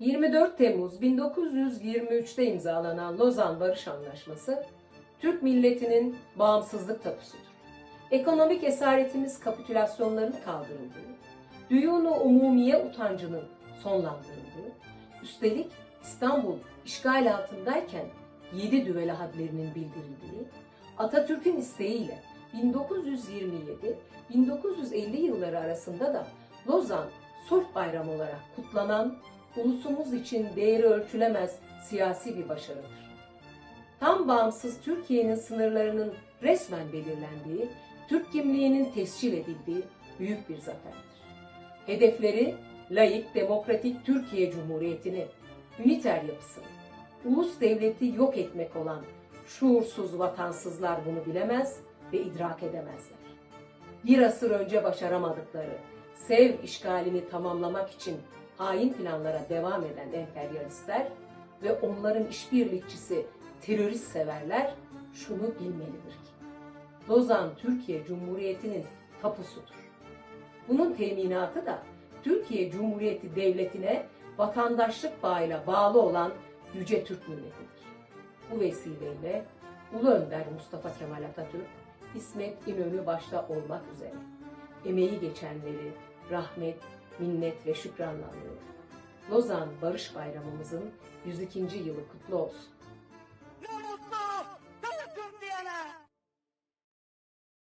24 Temmuz 1923'te imzalanan Lozan Barış Anlaşması, Türk milletinin bağımsızlık tapusudur. Ekonomik esaretimiz kapitülasyonların kaldırıldığı, düğünü umumiye utancının sonlandırıldığı, üstelik İstanbul işgal altındayken 7 düvele hadlerinin bildirildiği, Atatürk'ün isteğiyle 1927-1950 yılları arasında da Lozan Sulh Bayramı olarak kutlanan ulusumuz için değeri ölçülemez siyasi bir başarıdır. Tam bağımsız Türkiye'nin sınırlarının resmen belirlendiği, Türk kimliğinin tescil edildiği büyük bir zaferdir. Hedefleri layık, demokratik Türkiye Cumhuriyeti'ni, üniter yapısını, ulus devleti yok etmek olan şuursuz vatansızlar bunu bilemez ve idrak edemezler. Bir asır önce başaramadıkları Sev işgalini tamamlamak için hain planlara devam eden emperyalistler ve onların işbirlikçisi terörist severler şunu bilmelidir ki Lozan Türkiye Cumhuriyeti'nin tapusudur. Bunun teminatı da Türkiye Cumhuriyeti Devleti'ne vatandaşlık bağıyla bağlı olan Yüce Türk milletidir. Bu vesileyle Ulu Önder Mustafa Kemal Atatürk, İsmet İnönü başta olmak üzere emeği geçenleri rahmet, minnet ve şükranla anıyor. Lozan Barış Bayramımızın 102. yılı kutlu olsun.